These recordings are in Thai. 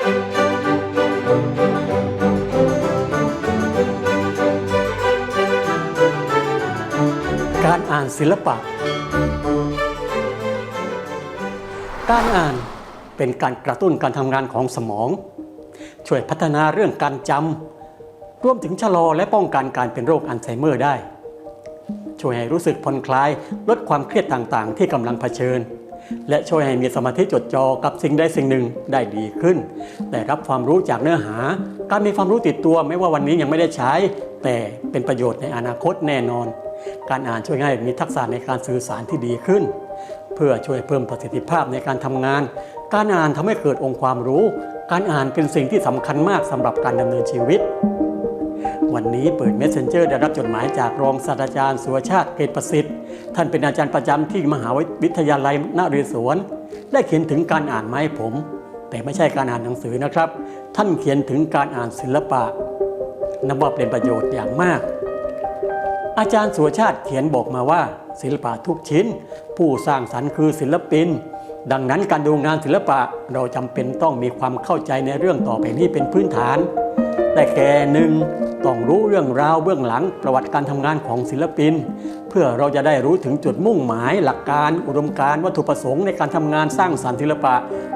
การอ่านศิลปะ การอ่านเป็นการกระตุ้นการทำงานของสมอง ช่วยพัฒนาเรื่องการจำรวมถึงชะลอและป้องกันการเป็นโรคอัลไซเมอร์ได้ ช่วยให้รู้สึกผ่อนคลายลดความเครียดต่างๆ ที่กำลังเผชิญ และช่วยให้มีสมาธิจดจ่อกับสิ่งใดสิ่งหนึ่งได้ดีขึ้น ได้รับความรู้จากเนื้อหา การมีความรู้ติดตัวไม่ว่าวันนี้ยังไม่ได้ใช้ แต่เป็นประโยชน์ในอนาคตแน่นอน การอ่านช่วยให้มีทักษะในการสื่อสารที่ดีขึ้น เพื่อช่วยเพิ่มประสิทธิภาพในการทำงาน การอ่านทำให้เกิดองค์ความรู้ การอ่านเป็นสิ่งที่สำคัญมากสำหรับการดำเนินชีวิต วันนี้เปิด Messenger ได้รับจดหมายจากรองศาสตราจารย์สุวชาติเกตประสิทธิ์ ท่านเป็นอาจารย์ประจำที่มหาวิทยาลัยนเรศวร ได้เขียนถึงการอ่านมาให้ผม แต่ไม่ใช่การอ่านหนังสือนะครับ ท่านเขียนถึงการอ่านศิลปะนับว่าเป็นประโยชน์อย่างมาก อาจารย์สุวชาติเขียนบอกมาว่า ศิลปะทุกชิ้น ผู้สร้างสรรค์คือศิลปิน ดังนั้นการดูงานศิลปะเราจำเป็นต้องมีความเข้าใจในเรื่องต่อไปนี้เป็นพื้นฐาน แต่แก่หนึ่งต้องรู้เรื่องราวเบื้องหลังประวัติการทำงานของศิลปิน เพื่อเราจะได้รู้ถึงจุดมุ่งหมาย หลักการ อุดมการณ์วัตถุประสงค์ในการทำงานสร้างสรรค์ศิลปะ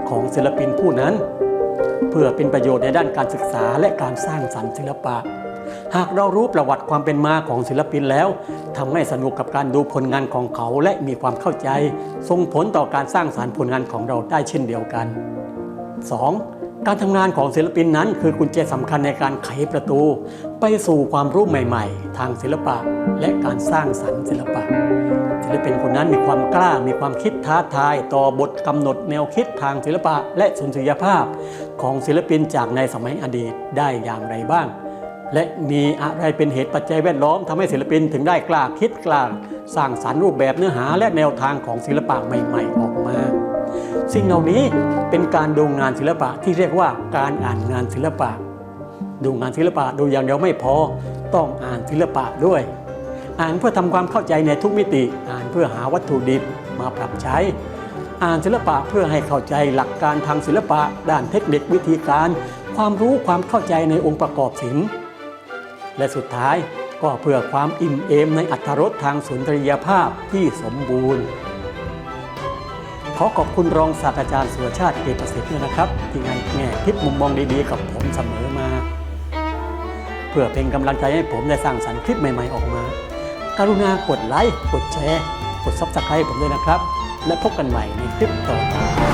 ของศิลปินผู้นั้น เพื่อเป็นประโยชน์ในด้านการศึกษาและการสร้างสรรค์ศิลปะ หากเรารู้ประวัติความเป็นมาของศิลปินแล้วทำให้สนุกกับการดูผลงานของเขาและมีความเข้าใจส่งผลต่อการสร้างสารรค์ผลงานของเราได้เช่นเดียวกัน 2. การทำงานของศิลปินนั้นคือกุญแจสำคัญในการไขประตู ไปสู่ความรู้ใหม่ ๆ ทางศิลปะ และการสร้างสรรค์ศิลปะ ศิลปินคนนั้นมีความกล้ามีความคิดท้าทาย ต่อบทกำหนดแนวคิดทางศิลปะ และสุนทรียภาพ ของศิลปินจากในสมัยอดีตได้อย่างไรบ้าง และมีอะไรเป็นเหตุปัจจัยแวดล้อมทำให้ศิลปินถึงได้กล้าคิดกล้าสร้างสรรค์รูปแบบเนื้อหาและแนวทางของศิลปะใหม่ ๆ ออกมา สิ่งเหล่านี้เป็นการดูงานศิลปะที่เรียกว่าการอ่านงานศิลปะ ดูงานศิลปะดูอย่างเดียวไม่พอต้องอ่านศิลปะด้วย อ่านเพื่อทำความเข้าใจในทุกมิติ อ่านเพื่อหาวัตถุดิบมาปรับใช้ อ่านศิลปะเพื่อให้เข้าใจหลักการทางศิลปะ ด้านเทคนิควิธีการ ความรู้ความเข้าใจในองค์ประกอบศิลป์และสุดท้ายก็เพื่อความอิ่มเอมในอัตรสทางสุนทรียภาพที่สมบูรณ์ ขอขอบคุณรองศาสตราจารย์สุรชาติเกประสิทธิ์ด้วยนะครับ ที่ให้แง่คิดมุมมองดีๆ กับผมเสมอมา เพื่อเป็นกำลังใจให้ผมได้สร้างสรรค์คลิปใหม่ๆออกมาการุณากดไลค์กดแชร์ กดซับสไครต์ผมด้วยนะครับ และพบกันใหม่ในคลิปต่อไป